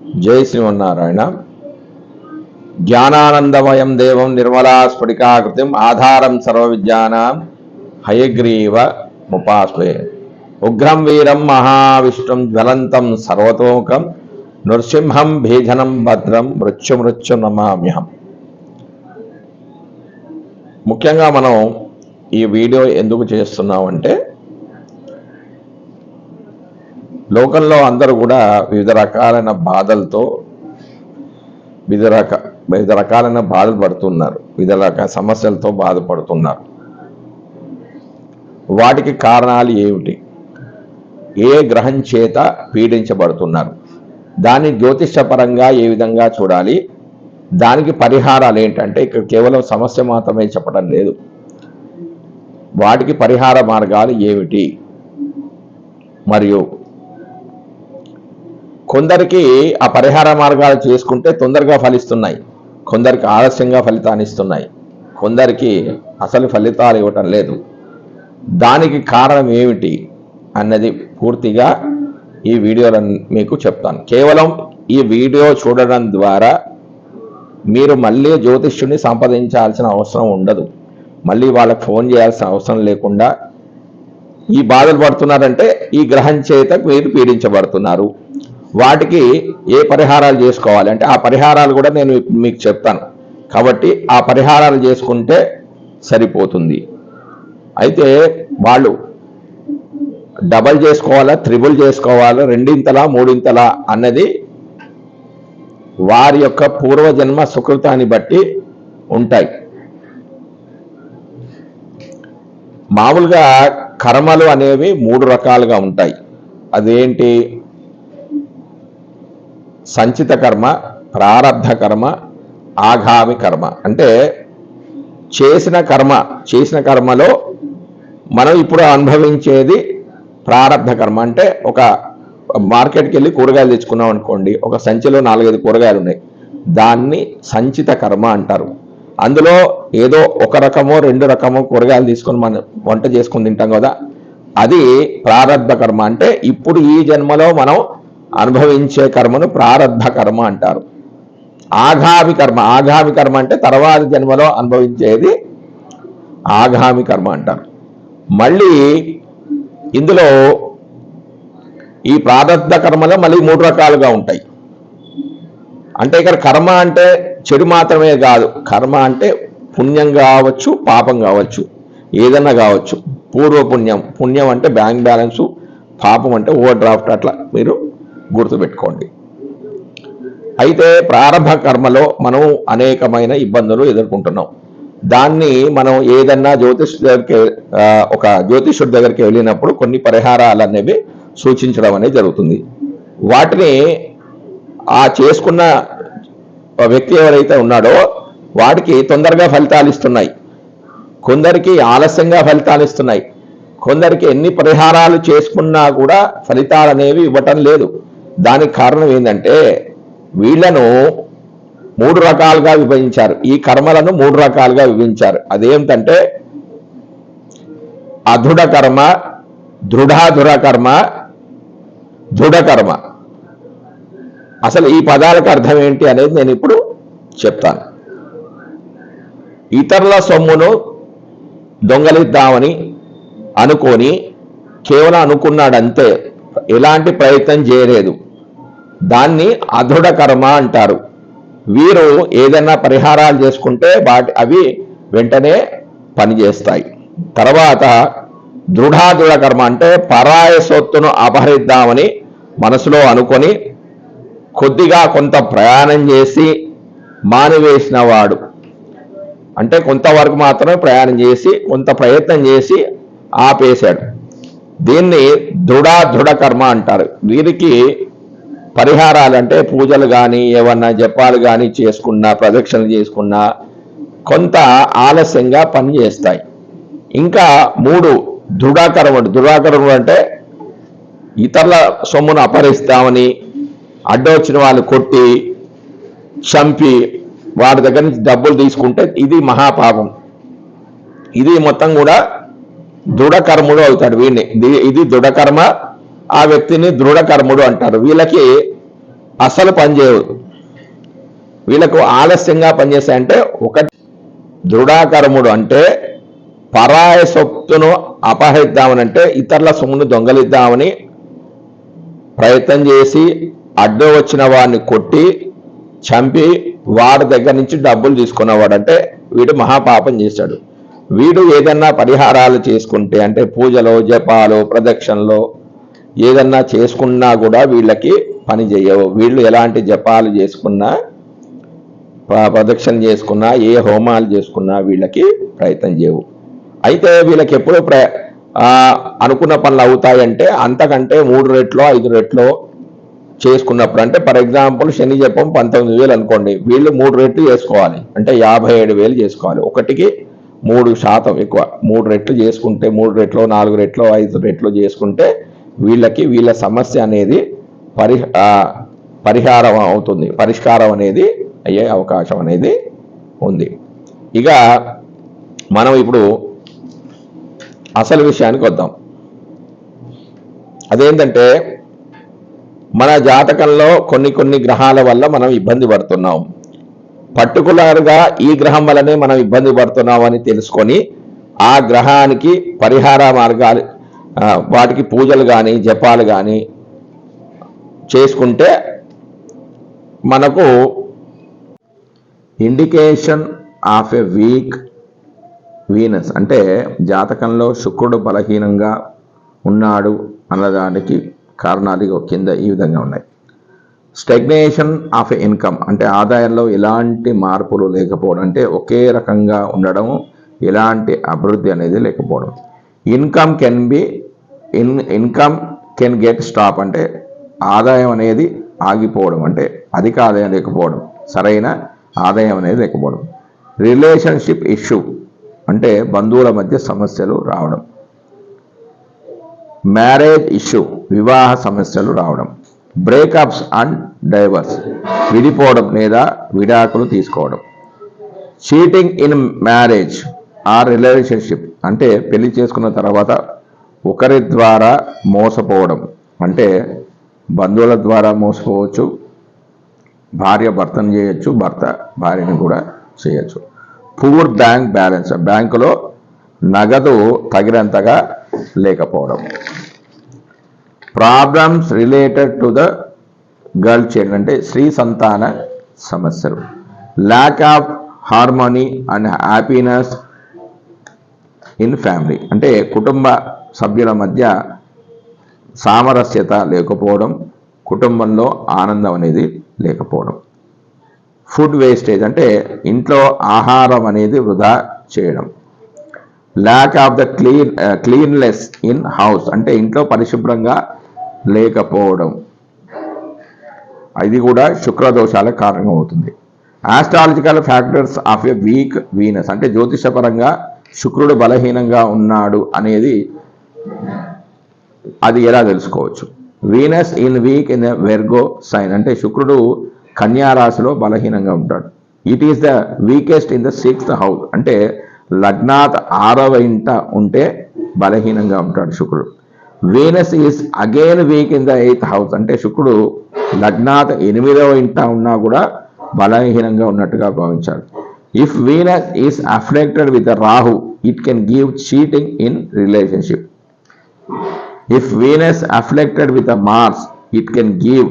జై శ్రీమన్నారాయణ. జ్ఞానానందమయం దేవం నిర్మలా స్ఫటికాకృతిం ఆధారం సర్వ విద్యానాం హయగ్రీవ ముపాస్వే ఉగ్రం వీరం మహావిష్ణుం జ్వలంతం సర్వతోముఖం నృసింహం భీజనం భద్రం మృత్యు మృత్యు నమామ్యహం. ముఖ్యంగా మనం ఈ వీడియో ఎందుకు చేస్తున్నామంటే లోకంలో అందరూ కూడా వివిధ రకాలైన బాధలతో వివిధ రక వివిధ రకాలైన బాధలు పడుతున్నారు. వివిధ రకాల సమస్యలతో బాధపడుతున్నారు. వాటికి కారణాలు ఏమిటి? ఏ గ్రహం చేత పీడించబడుతున్నారు? దాన్ని జ్యోతిషపరంగా ఏ విధంగా చూడాలి? దానికి పరిహారాలు ఏంటంటే ఇక్కడ కేవలం సమస్య మాత్రమే చెప్పడం లేదు. వాటికి పరిహార మార్గాలు ఏమిటి? మరియు కొందరికి ఆ పరిహార మార్గాలు చేసుకుంటే తొందరగా ఫలిస్తున్నాయి. కొందరికి ఆలస్యంగా ఫలితాన్ని ఇస్తున్నాయి. కొందరికి అసలు ఫలితాలు ఇవ్వటం లేదు. దానికి కారణం ఏమిటి అన్నది పూర్తిగా ఈ వీడియోలో మీకు చెప్తాను. కేవలం ఈ వీడియో చూడడం ద్వారా మీరు మళ్ళీ జ్యోతిష్యుని సంప్రదించాల్సిన అవసరం ఉండదు. మళ్ళీ వాళ్ళకి ఫోన్ చేయాల్సిన అవసరం లేకుండా ఈ బాధలు పడుతున్నారంటే ఈ గ్రహం చేత మీరు పీడించబడుతున్నారు. వాటికి ఏ పరిహారాలు చేసుకోవాలి? అంటే ఆ పరిహారాలు కూడా నేను మీకు చెప్తాను. కాబట్టి ఆ పరిహారాలు చేసుకుంటే సరిపోతుంది. అయితే వాళ్ళు డబల్ చేసుకోవాలా త్రిబుల్ చేసుకోవాలా రెండింతలా మూడింతలా అన్నది వారి యొక్క పూర్వజన్మ సుకృతాన్ని బట్టి ఉంటాయి. మామూలుగా కర్మలు అనేవి మూడు రకాలుగా ఉంటాయి. అదేంటి? సంచిత కర్మ ప్రారబ్ధ కర్మ ఆగామి కర్మ. అంటే చేసిన కర్మ చేసిన కర్మలో మనం ఇప్పుడు అనుభవించేది ప్రారబ్ధ కర్మ. అంటే ఒక మార్కెట్కి వెళ్ళి కూరగాయలు తెచ్చుకున్నాం అనుకోండి ఒక సంచిలో నాలుగైదు కూరగాయలు ఉన్నాయి. దాన్ని సంచిత కర్మ అంటారు. అందులో ఏదో ఒక రకమో రెండు రకమో కూరగాయలు తీసుకొని మనం వంట చేసుకొని తింటాం కదా. అది ప్రారంభ కర్మ. అంటే ఇప్పుడు ఈ జన్మలో మనం అనుభవించే కర్మను ప్రారబ్ధ కర్మ అంటారు. ఆగామి కర్మ ఆగామి కర్మ అంటే తర్వాత జన్మలో అనుభవించేది ఆగామి కర్మ అంటారు. మళ్ళీ ఇందులో ఈ ప్రారబ్ధ కర్మలో మళ్ళీ మూడు రకాలుగా ఉంటాయి. అంటే ఇక్కడ కర్మ అంటే చెడు మాత్రమే కాదు కర్మ అంటే పుణ్యం కావచ్చు పాపం కావచ్చు ఏదన్నా కావచ్చు. పూర్వ పుణ్యం పుణ్యం అంటే బ్యాంక్ బ్యాలెన్సు పాపం అంటే ఓవర్ డ్రాఫ్ట్ అట్లా మీరు గుర్తుపెట్టుకోండి. అయితే ప్రారంభ కర్మలో మనం అనేకమైన ఇబ్బందులు ఎదుర్కొంటున్నాం. దాన్ని మనం ఏదన్నా జ్యోతిష్ దగ్గరికి ఒక జ్యోతిషుడి దగ్గరికి వెళ్ళినప్పుడు కొన్ని పరిహారాలు అనేవి సూచించడం అనేది జరుగుతుంది. వాటిని ఆ చేసుకున్న వ్యక్తి ఎవరైతే ఉన్నాడో వాడికి తొందరగా ఫలితాలు ఇస్తున్నాయి. కొందరికి ఆలస్యంగా ఫలితాలు ఇస్తున్నాయి. కొందరికి ఎన్ని పరిహారాలు చేసుకున్నా కూడా ఫలితాలు అనేవి ఇవ్వటం లేదు. దానికి కారణం ఏంటంటే వీళ్ళను మూడు రకాలుగా విభజించారు. ఈ కర్మలను మూడు రకాలుగా విభజించారు. అదేమిటంటే అధుడ కర్మ దృఢాధుర కర్మ దృఢ కర్మ. అసలు ఈ పదాలకు అర్థం ఏంటి అనేది నేను ఇప్పుడు చెప్తాను. ఇతరుల సొమ్మును దొంగలిద్దామని అనుకొని కేవలం అనుకున్నాడంతే. ఎలాంటి ప్రయత్నం చేయలేదు. దాన్ని అధుడ కర్మ అంటారు. వీరు ఏదైనా పరిహారాలు చేసుకుంటే వాటి అవి వెంటనే పనిచేస్తాయి. తర్వాత దృఢాదృఢ కర్మ అంటే పరాయ సొత్తును అపహరిద్దామని మనసులో అనుకొని కొద్దిగా కొంత ప్రయాణం చేసి మానివేసిన వాడు. అంటే కొంతవరకు మాత్రమే ప్రయాణం చేసి కొంత ప్రయత్నం చేసి ఆపేశాడు. దీన్ని దృఢ కర్మ అంటారు. వీరికి పరిహారాలు అంటే పూజలు కానీ ఏమన్నా జపాలు కానీ చేసుకున్నా ప్రదక్షిణలు చేసుకున్నా కొంత ఆలస్యంగా పనిచేస్తాయి ఇంకా మూడు దృఢాకరముడు. దృఢాకరముడు అంటే ఇతరుల సొమ్మును అపహరిస్తామని అడ్డొచ్చిన వాళ్ళు కొట్టి చంపి వాడి దగ్గర నుంచి డబ్బులు తీసుకుంటే ఇది మహాపాపం. ఇది మొత్తం కూడా దృఢకర్ముడు అవుతాడు వీడిని. ఇది- ఇది దృఢకర్మ ఆ వ్యక్తిని దృఢకర్ముడు అంటారు. వీళ్ళకి అసలు పనిచేయవు వీళ్ళకు ఆలస్యంగా పనిచేస్తాయంటే ఒకటి దృఢకర్ముడు అంటే పరాయ సొత్తును అపహరిద్దామనంటే ఇతరుల సొమ్మును దొంగలిద్దామని ప్రయత్నం చేసి అడ్డు వచ్చిన వాడిని కొట్టి చంపి వాడి దగ్గర నుంచి డబ్బులు తీసుకున్నవాడు అంటే వీడు మహాపాపం చేశాడు. వీడు ఏదన్నా పరిహారాలు చేసుకుంటే అంటే పూజలో జపాలు ప్రదక్షిణలో ఏదన్నా చేసుకున్నా కూడా వీళ్ళకి పని చేయవు. వీళ్ళు ఎలాంటి జపాలు చేసుకున్నా ప్రదక్షిణ చేసుకున్నా ఏ హోమాలు చేసుకున్నా వీళ్ళకి ప్రయత్నం చేయవు. అయితే వీళ్ళకి ఎప్పుడు ప్ర అనుకున్న పనులు అవుతాయంటే అంతకంటే మూడు రెట్లో ఐదు రెట్లో చేసుకున్నప్పుడు అంటే ఫర్ ఎగ్జాంపుల్ శని జపం పంతొమ్మిది వేలు అనుకోండి వీళ్ళు మూడు రెట్లు చేసుకోవాలి. అంటే యాభై ఏడు వేలు చేసుకోవాలి. ఒకటికి మూడు శాతం ఎక్కువ. మూడు రెట్లు చేసుకుంటే మూడు రెట్లు నాలుగు రెట్లు ఐదు రెట్లు చేసుకుంటే వీళ్ళకి వీళ్ళ సమస్య అనేది పరి పరిహారం అవుతుంది. పరిష్కారం అనేది అయ్యే అవకాశం అనేది ఉంది. ఇక మనం ఇప్పుడు అసలు విషయానికి వద్దాం. అదేంటంటే మన జాతకంలో కొన్ని కొన్ని గ్రహాల వల్ల మనం ఇబ్బంది పడుతున్నాం. పర్టికులర్గా ఈ గ్రహం వల్లనే మనం ఇబ్బంది పడుతున్నాం అని తెలుసుకొని ఆ గ్రహానికి పరిహార మార్గాలు వాటికి పూజలు కానీ జపాలు కానీ చేసుకుంటే మనకు indication of a weak Venus అంటే జాతకంలో శుక్రుడు బలహీనంగా ఉన్నాడు అన్నదానికి కారణాలు కింద ఈ విధంగా ఉన్నాయి. స్టెగ్నేషన్ ఆఫ్ ఇన్కమ్ అంటే ఆదాయంలో ఎలాంటి మార్పులు లేకపోవడం అంటే ఒకే రకంగా ఉండడం ఎలాంటి అభివృద్ధి అనేది లేకపోవడం. Income can be in income can get stop అంటే ఆదాయం అనేది ఆగిపోవడం అంటే అధిక ఆదాయం లేకపోవడం సరైన ఆదాయం అనేది లేకపోవడం. రిలేషన్షిప్ ఇష్యూ అంటే బంధువుల మధ్య సమస్యలు రావడం. మ్యారేజ్ ఇష్యూ వివాహ సమస్యలు రావడం. బ్రేకప్స్ అండ్ డైవర్స్ విడిపోవడం లేదా విడాకులు తీసుకోవడం. చీటింగ్ ఇన్ మ్యారేజ్ ఆ రిలేషన్షిప్ అంటే పెళ్ళి చేసుకున్న తర్వాత ఒకరి ద్వారా మోసపోవడం. అంటే బంధువుల ద్వారా మోసపోవచ్చు భార్య భర్తను చేయొచ్చు భర్త భార్యను కూడా చేయొచ్చు. పూర్ బ్యాంక్ బ్యాలెన్స్ బ్యాంకులో నగదు తగినంతగా లేకపోవడం. Problems related to the girl child అంటే స్త్రీ సంతాన సమస్యలు. Lack of harmony and happiness in family. అంటే కుటుంబ సభ్యుల మధ్య సామరస్యత లేకపోవడం కుటుంబంలో ఆనందం అనేది లేకపోవడం. ఫుడ్ వేస్టేజ్ అంటే ఇంట్లో ఆహారం అనేది వృధా చేయడం. Lack of the clean cleanless in house అంటే ఇంట్లో పరిశుభ్రంగా లేకపోవడం. ఇది కూడా శుక్ర దోషాలకు కారణం అవుతుంది astrological factors of a weak Venus అంటే జ్యోతిషపరంగా శుక్రుడు బలహీనంగా ఉన్నాడు అనేది అది ఎలా తెలుసుకోవచ్చు? Venus in weak in Virgo sign అంటే శుక్రుడు కన్యారాశిలో బలహీనంగా ఉంటాడు. It is the weakest in the sixth house అంటే లగ్నాత్ ఆరవ ఇంట ఉంటే బలహీనంగా ఉంటాడు శుక్రుడు. Venus is again weak in the eighth house అంటే శుక్రుడు లగ్నాత్ ఎనిమిదవ ఇంట ఉన్నా కూడా బలహీనంగా ఉన్నట్టుగా భావించాడు. If Venus is affected with Rahu it can give cheating in relationship if Venus affected with Mars it can give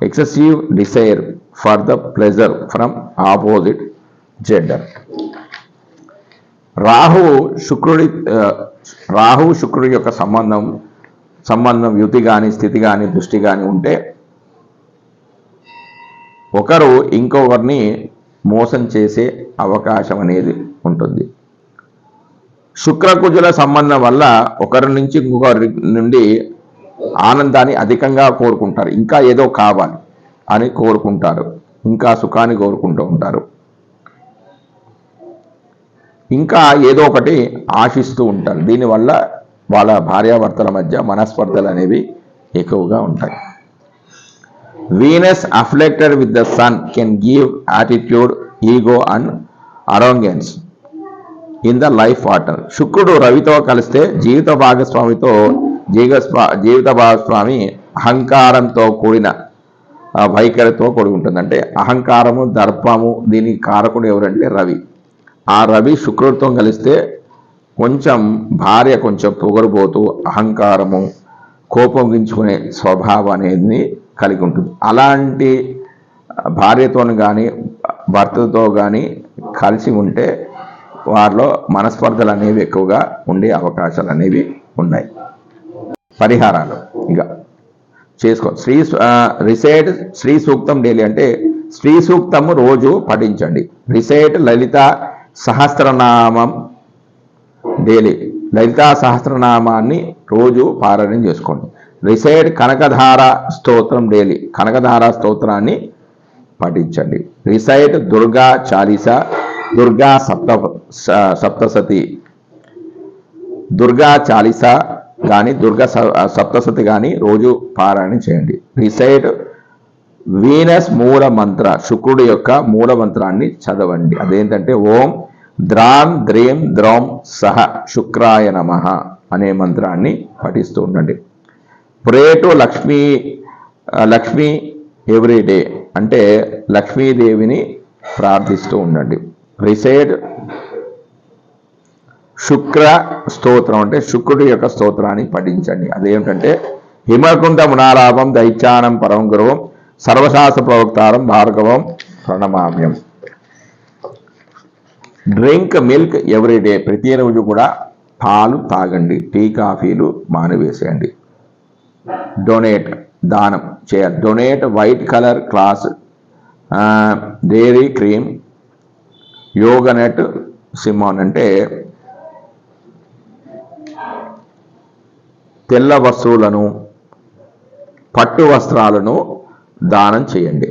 excessive desire for the pleasure from opposite gender Rahu శుక్రుడి రాహు శుక్రుడి యొక్క సంబంధం సంబంధం యుతి కానీ స్థితి కానీ దృష్టి కానీ ఉంటే ఒకరు ఇంకొకరిని మోసం చేసే అవకాశం అనేది ఉంటుంది. శుక్రకుజుల సంబంధం వల్ల ఒకరి నుంచి ఇంకొకరి నుండి ఆనందాన్ని అధికంగా కోరుకుంటారు. ఇంకా ఏదో కావాలి అని కోరుకుంటారు. ఇంకా సుఖాన్ని కోరుకుంటూ ఉంటారు. ఇంకా ఏదో ఒకటి ఆశిస్తూ ఉంటారు. దీనివల్ల వాళ్ళ భార్యాభర్తల మధ్య మనస్పర్ధలు అనేవి ఎక్కువగా ఉంటాయి. Venus afflicted with the Sun can give attitude ego and arrogance in the life partner శుక్రుడు రవితో కలిస్తే జీవిత భాగస్వామితో జీవ జీవిత భాగస్వామి అహంకారంతో కూడిన వైఖరితో కూడి ఉంటుంది అంటే అహంకారము దర్పము దీనికి కారకుడు ఎవరంటే రవి ఆ రవి శుక్రుడితో కలిస్తే కొంచెం భార్య కొంచెం పొగరుబోతూ అహంకారము కోపగించుకునే స్వభావం అనేది కలిగి ఉంటుంది. అలాంటి భార్యతో కానీ భర్తతో కానీ కలిసి ఉంటే వారిలో మనస్పర్ధలు అనేవి ఎక్కువగా ఉండే అవకాశాలు అనేవి ఉన్నాయి. పరిహారాలు ఇక చేసుకో శ్రీ రిసైడ్ శ్రీ సూక్తం డైలీ అంటే శ్రీ సూక్తము రోజు పఠించండి. రిసైట్ లలిత సహస్రనామం డైలీ లలితా సహస్రనామాన్ని రోజు పారాయణం చేసుకోండి. రిసైడ్ కనకధార స్తోత్రం డైలీ కనకధార స్తోత్రాన్ని పఠించండి. రిసైడ్ దుర్గా చాలీస దుర్గా సప్త స- సప్తసతి దుర్గా చాలీస కానీ దుర్గా స- సప్తసతి కానీ రోజు పారాయణం చేయండి. రిసైడ్ వీనస్ మూల మంత్ర శుక్రుడి యొక్క మూల మంత్రాన్ని చదవండి. అదేంటంటే ఓం ద్రాం ద్రేం ద్రౌం సహ శుక్రాయ నమ అనే మంత్రాన్ని పఠిస్తూ ఉండండి. Pray to Lakshmi Lakshmi every day అంటే లక్ష్మీదేవిని ప్రార్థిస్తూ ఉండండి. రిసైడ్ శుక్ర స్తోత్రం అంటే శుక్రుడి యొక్క స్తోత్రాన్ని పఠించండి. అదేమిటంటే హిమకుంద మునాలాభం దైత్యానం పరం గురువం సర్వశాస్త్ర ప్రవక్తారం భార్గవం ప్రణమామ్యం. డ్రింక్ మిల్క్ ఎవ్రీడే ప్రతిరోజు కూడా పాలు తాగండి. టీ కాఫీలు మానివేసేయండి. డొనేట్ దానం చేయాలి. Donate white colour clothes dairy cream yogurt సిమాన్ అంటే తెల్ల వస్తువులను పట్టు వస్త్రాలను దానం చేయండి.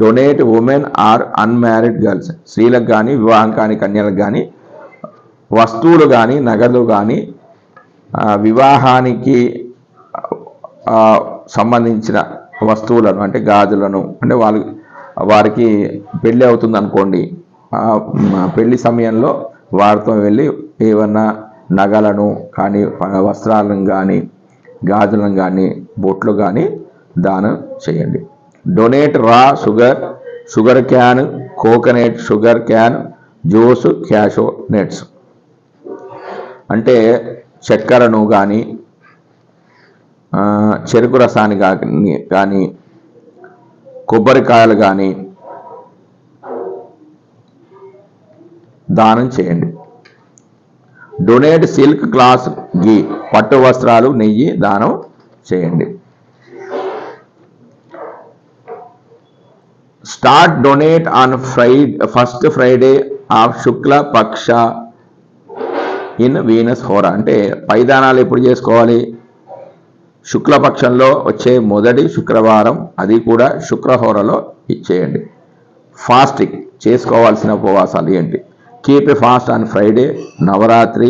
Donate women or unmarried girls స్త్రీలకు కానీ వివాహం కాని కన్యలకు కానీ వస్తువులు కానీ నగదు కానీ వివాహానికి సంబంధించిన వస్తువులను అంటే గాజులను అంటే వాళ్ళు వారికి పెళ్ళి అవుతుంది అనుకోండి పెళ్ళి సమయంలో వారితో వెళ్ళి ఏమన్నా నగలను కానీ వస్త్రాలను కానీ గాజులను కానీ బొట్లు కానీ దానం చేయండి. Donate raw sugar sugar cane coconut sugar cane juice cashew nuts. అంటే చక్కెరను కానీ చెరుకు రసాన్ని కానీ కానీ కొబ్బరికాయలు కానీ దానం చేయండి. డొనేట్ సిల్క్ క్లాస్ గీ పట్టు వస్త్రాలు నెయ్యి దానం చేయండి. Start donate on Friday first Friday of Shukla Paksha in Venus హోరా. అంటే పైదానాలు ఎప్పుడు చేసుకోవాలి? శుక్లపక్షంలో వచ్చే మొదటి శుక్రవారం అది కూడా శుక్రహోరలో ఇచ్చేయండి. ఫాస్టింగ్ చేసుకోవాల్సిన ఉపవాసాలు ఏంటి? Keep a fast on Friday Navratri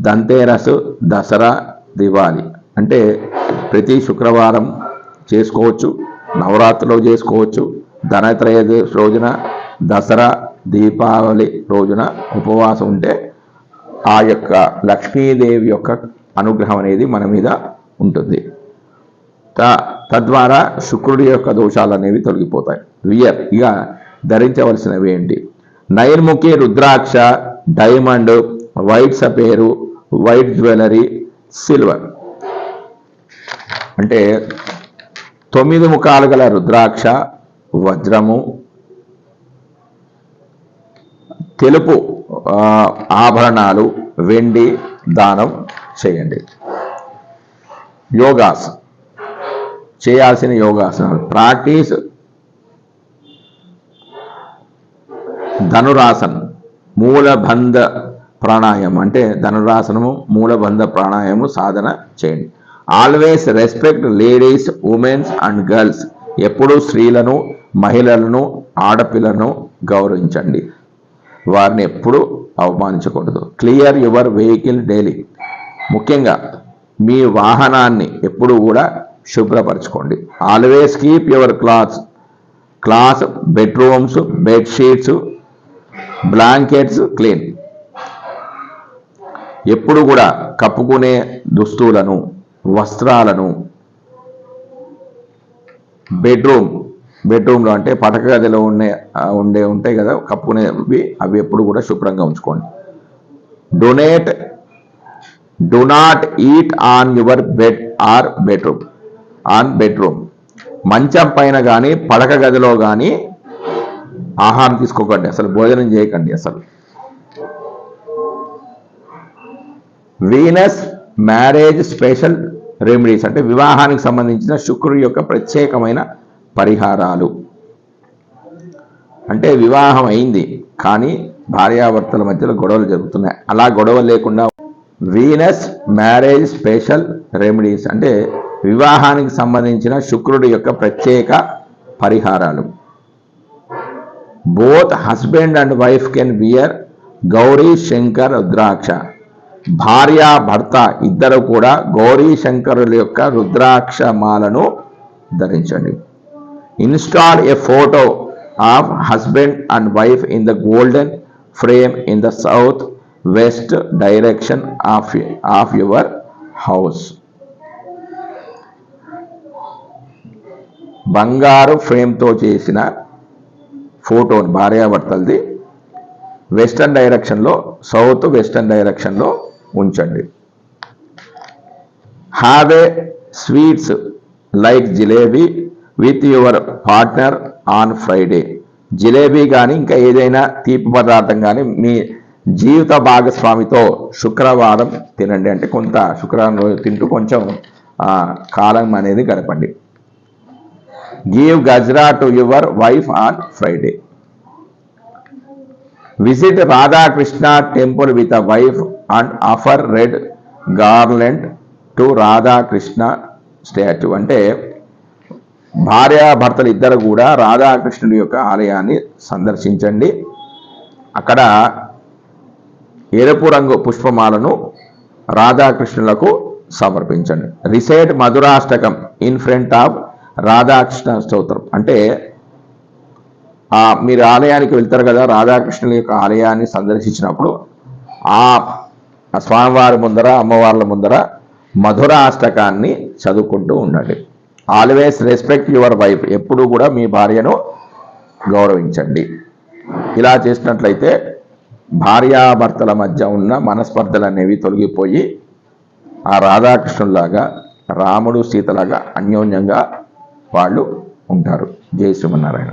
Dhanteras Dussehra Diwali. అంటే ప్రతి శుక్రవారం చేసుకోవచ్చు నవరాత్రిలో చేసుకోవచ్చు ధనత్రయోదశి రోజున దసరా దీపావళి రోజున ఉపవాసం ఉంటే ఆ యొక్క లక్ష్మీదేవి యొక్క అనుగ్రహం అనేది మన మీద ఉంటుంది. తద్వారా శుక్రుడి యొక్క దోషాలు అనేవి తొలగిపోతాయి. వియర్ ఇక ధరించవలసినవి ఏంటి? నైర్ముఖి rudraksha diamond white sapphire white jewellery silver. అంటే తొమ్మిది ముఖాలు గల రుద్రాక్ష వజ్రము తెలుపు ఆభరణాలు వెండి దానం చేయండి. యోగాస్ చేయాల్సిన యోగాసనాలు. ప్రాక్టీస్. ధనురాసనం. మూలబంధ ప్రాణాయామం. అంటే ధనురాసనము మూలబంధ ప్రాణాయామము సాధన చేయండి. Always respect ladies women's and girls. ఎప్పుడూ స్త్రీలను మహిళలను ఆడపిల్లను గౌరవించండి. వారిని ఎప్పుడూ అవమానించకూడదు. Clear your vehicle daily. ముఖ్యంగా మీ వాహనాన్ని ఎప్పుడు కూడా శుభ్రపరచుకోండి. Always keep your clothes clothes bedrooms bedsheets blankets clean ఎప్పుడు కూడా కప్పుకునే దుస్తులను వస్త్రాలను బెడ్రూమ్ బెడ్రూమ్లో అంటే పటక గదిలో ఉండే ఉండే ఉంటాయి కదా కప్పుకునేవి అవి ఎప్పుడు కూడా శుభ్రంగా ఉంచుకోండి. Donate do not eat on your bed or bedroom on bedroom. మంచం పైన కానీ పడక గదిలో కానీ ఆహారం తీసుకోకండి. అసలు భోజనం చేయకండి అసలు. వీనస్ మ్యారేజ్ స్పెషల్ రెమెడీస్ అంటే వివాహానికి సంబంధించిన శుక్రుడి యొక్క ప్రత్యేకమైన పరిహారాలు. అంటే వివాహం అయింది కానీ భార్యాభర్తల మధ్యలో గొడవలు జరుగుతున్నాయి. అలా గొడవ లేకుండా వీనస్ మ్యారేజ్ స్పెషల్ రెమెడీస్ అంటే వివాహానికి సంబంధించిన శుక్రుడి యొక్క ప్రత్యేక పరిహారాలు. Both husband and wife can wear Gauri Shankar rudraksha భార్య భర్త ఇద్దరు కూడా గౌరీ శంకరుల యొక్క రుద్రాక్ష మాలను ధరించండి. Install a photo of husband and wife in the golden frame in the south west direction of of your house బంగారు ఫ్రేమ్తో చేసిన ఫోటో భార్యాభర్తలది వెస్టర్న్ డైరెక్షన్లో సౌత్ వెస్టర్న్ డైరెక్షన్లో ఉంచండి. Have a sweets like jalebi with your partner on Friday. Jalebi కానీ ఇంకా ఏదైనా తీపి పదార్థం కానీ మీ జీవిత భాగస్వామితో శుక్రవారం తినండి. అంటే కొంత శుక్రవారం రోజు తింటూ కొంచెం కాలం అనేది గడపండి. Give gajra to your wife on Friday visit Radhakrishna temple with a wife and offer red garland to Radhakrishna statue అంటే భార్యాభర్తలు ఇద్దరు కూడా రాధాకృష్ణుడి యొక్క ఆలయాన్ని సందర్శించండి. అక్కడ ఎరుపు రంగు పుష్పమాలను రాధాకృష్ణులకు సమర్పించండి. Recite Madhurashtakam in front of Radhakrishna stotram. అంటే ఆ మీరు ఆలయానికి వెళ్తారు కదా రాధాకృష్ణుల యొక్క ఆలయాన్ని సందర్శించినప్పుడు ఆ ఆ స్వామివారి ముందర అమ్మవార్ల ముందర మధుర అష్టకాన్ని చదువుకుంటూ ఉండండి. Always respect your wife. ఎప్పుడూ కూడా మీ భార్యను గౌరవించండి. ఇలా చేసినట్లయితే భార్యాభర్తల మధ్య ఉన్న మనస్పర్ధలు అనేవి తొలగిపోయి ఆ రాధాకృష్ణులాగా రాముడు సీతలాగా అన్యోన్యంగా వాళ్ళు ఉంటారు. జై శ్రీమన్నారాయణ.